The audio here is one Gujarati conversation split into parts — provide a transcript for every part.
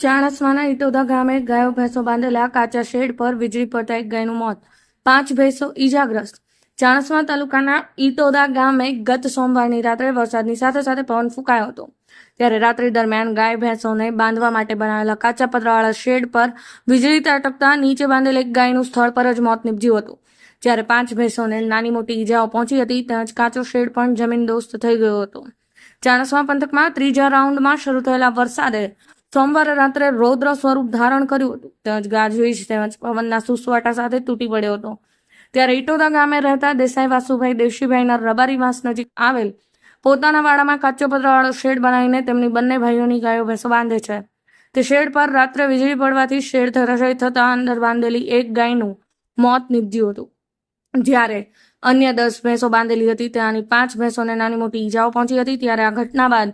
ચાણસ્માના ઇટોદા ગામે ગાયો, ભેંસો બાંધેલા કાચા શેડ પર વીજળી પડતા એક ગાયનું મોત. પાંચ ભેંસો ઈજાગ્રસ્ત. ચાણસમા તાલુકાના ઇટોદા ગામે ગત સોમવારની રાત્રે વરસાદની સાથે સાથે પવન ફૂંકાયો હતો. ત્યારે રાત્રિ દરમિયાન ગાય, ભેંસોને બાંધવા માટે બનાવેલા કાચા પતરાવાળા શેડ પર વીજળી ત્રાટકતા નીચે બાંધેલ એક ગાયનું સ્થળ પર જ મોત નીપજ્યું હતું. જ્યારે પાંચ ભેંસોને નાની મોટી ઈજાઓ પહોંચી હતી તેમજ કાચો શેડ પણ જમીનદોસ્ત થઈ ગયો હતો. ચાણસમા પંથકમાં ત્રીજા રાઉન્ડમાં શરૂ થયેલા વરસાદે સોમવારે રાત્રે રૌદ્ર સ્વરૂપ ધારણ કર્યું હતું. તેમજ ગાજવીજ તેમજ પવનના સુસવાટા સાથે તૂટી પડ્યો હતો. ત્યારે ઇટોદા ગામે રહેતા દેસાઈ વાસુભાઈ દેવશીભાઈના રબારીવાસ નજીક આવેલ પોતાના વાડામાં કાચો પતરાવાળો શેડ બનાવીને તેમની બંને ભાઈઓની ગાયો ભેંસો બાંધે છે. તે શેડ પર રાત્રે વીજળી પડવાથી શેડ ધરાશય થતાં અંદર બાંધેલી એક ગાયનું મોત નીપજ્યું હતું. જ્યારે અન્ય દસ ભેંસો બાંધેલી હતી, ત્યાંની પાંચ ભેંસોને નાની મોટી ઈજાઓ પહોંચી હતી. ત્યારે આ ઘટના બાદ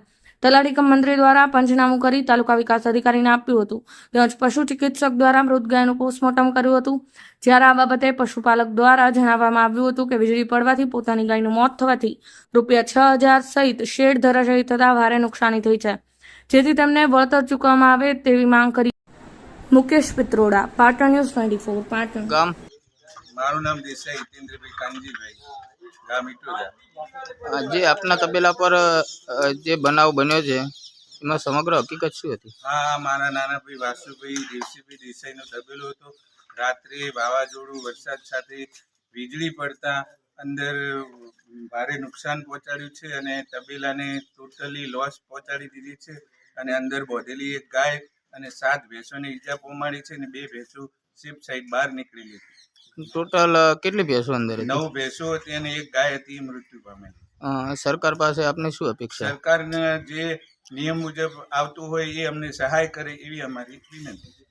તલાટી કમ મંત્રી દ્વારા પંચનામું કરી તાલુકા વિકાસ અધિકારીને આપ્યું હતું. તેમજ પશુ ચિકિત્સક દ્વારા મૃતગાયનું પોસ્ટમોર્ટમ કર્યું હતું. જ્યારે આ બાબતે પશુપાલક દ્વારા જણાવવામાં આવ્યું હતું કે વીજળી પડવાથી પોતાની ગાયનું મોત થવાથી રૂપિયા છ હજાર સહિત શેડ ધરાશયી થતા ભારે નુકસાની થઈ છે. જેથી તેમને વળતર ચૂકવવામાં આવે તેવી માંગ કરી. Mukesh Pitroda, Patan news twenty four, Patan. મારું નામ દેસાઈ હિતેન્દ્રભાઈ કાનજીભાઈ. જે આપના તબેલા પર જે બનાવ બન્યો છે એમાં સમગ્ર હકીકત શું હતી? હા મારા નાના ભાઈ વાસુભાઈ દેવસીભાઈ દેસાઈનો તબેલો હતો. રાત્રે વાવાઝોડું વરસાદ સાથે વીજળી પડતા અંદર ભારે નુકસાન પહોંચાડ્યું છે અને તબેલાને ટોટલી લોસ પહોંચાડી દીધી છે અને અંદર બોધેલી એક ગાય અને સાત ભેંસોને ઈજા પહોંચાડી છે અને બે ભેંસો શિપ સાઈડ બહાર નીકળેલી હતી ટોટલ કેટલી ભેંસો અંદર હતી? નવ ભેંસો હતી અને એક ગાય હતી એ મૃત્યુ પામેલી. અ, સરકાર પાસે આપને શું અપેક્ષા? સરકારને જે નિયમ મુજબ આવતું હોય એ અમને સહાય કરે એવી અમારી વિનંતી છે.